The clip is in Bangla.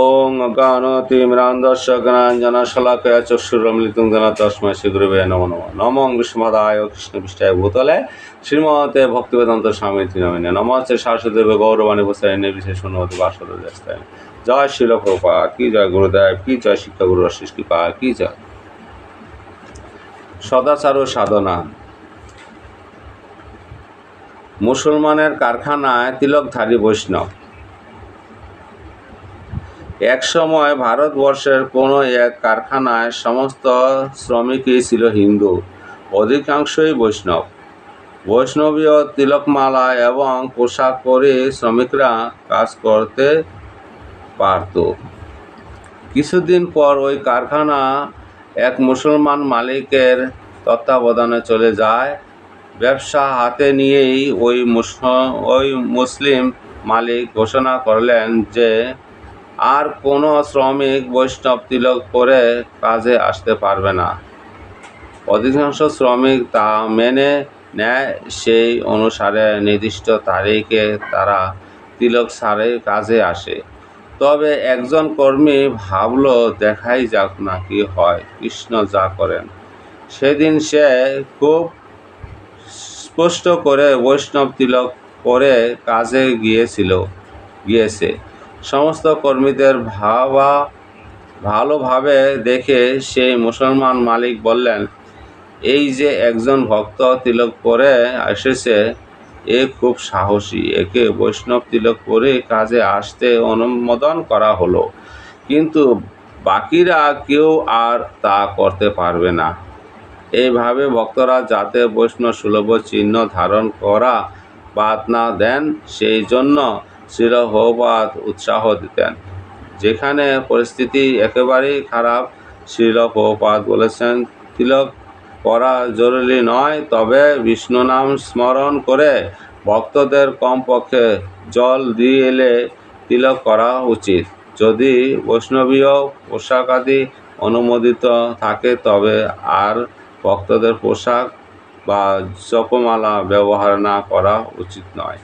ওং অজ্ঞানতিমিরান্ধস্য জ্ঞানাঞ্জনশলাকয়া চক্ষুরমলিতুং যেন তস্মৈ শ্রীগুরুবে নমো নমঃ। নমঃ বিষ্ণুপদায় কৃষ্ণপৃষ্ঠায় ভূতলে শ্রীমতে ভক্তিবেদান্ত স্বামী তৃণমিনে নমস্তে শাশ্বদেব গৌরবাণী বসায় নির্বিশেষ অনুমতি বাসদ দেস্তায় জয় শিল প্রভা কি জয় গুরুদেব, কি জয় শিক্ষা গুরু আশিস কৃপা, কি জয়। সদাচার ও সাধনা। মুসলমানের কারখানায় তিলকধারী বৈষ্ণব। এক সময় ভারতবর্ষের কোনো এক কারখানায় সমস্ত শ্রমিকই ছিল হিন্দু, অধিকাংশই বৈষ্ণব। বৈষ্ণবীয় তিলকমালা এবং পোশাক পরে শ্রমিকরা কাজ করতে পারত। কিছুদিন পর ওই কারখানা এক মুসলমান মালিকের তত্ত্বাবধানে চলে যায়। ব্যবসা হাতে নিয়েই ওই ওই মুসলিম মালিক ঘোষণা করলেন যে আর কোনো শ্রমিক বৈষ্ণব তিলক করে কাজে আসতে পারবে না। অধিকাংশ শ্রমিক তা মেনে নেয়, সেই অনুসারে নির্দিষ্ট তারিখে তারা তিলক সারে কাজে আসে। তবে একজন কর্মী ভাবলো, দেখাই যাক না কি হয়, কৃষ্ণ যা করেন। সেদিন সে খুব স্পষ্ট করে বৈষ্ণব তিলক করে কাজে গিয়েছিল, গিয়েছে। সমস্ত কর্মীদের ভাবা, ভালোভাবে দেখে সেই মুসলমান মালিক বললেন, এই যে একজন ভক্ত তিলক পরে এসেছে, এ খুব সাহসী। একে বৈষ্ণব তিলক পরে কাজে আসতে অনুমোদন করা হলো। কিন্তু বাকিরা কেউ আর তা করতে পারবে না। এইভাবে ভক্তরা যাতে বৈষ্ণব সুলভ চিহ্ন ধারণ করা বাদ না দেন, সেই জন্য শিলহবাদ উৎসাহ দিতেন। যেখানে পরিস্থিতি একেবারেই খারাপ শিল বলেছেন তিলক করা জরুরি নয়, তবে বিষ্ণু নাম স্মরণ করে ভক্তদের কমপক্ষে জল দিয়ে এলে তিলক করা উচিত। যদি বৈষ্ণবীয় পোশাকাদি অনুমোদিত থাকে, তবে আর ভক্তদের পোশাক বা জপমালা ব্যবহার না করা উচিত নয়।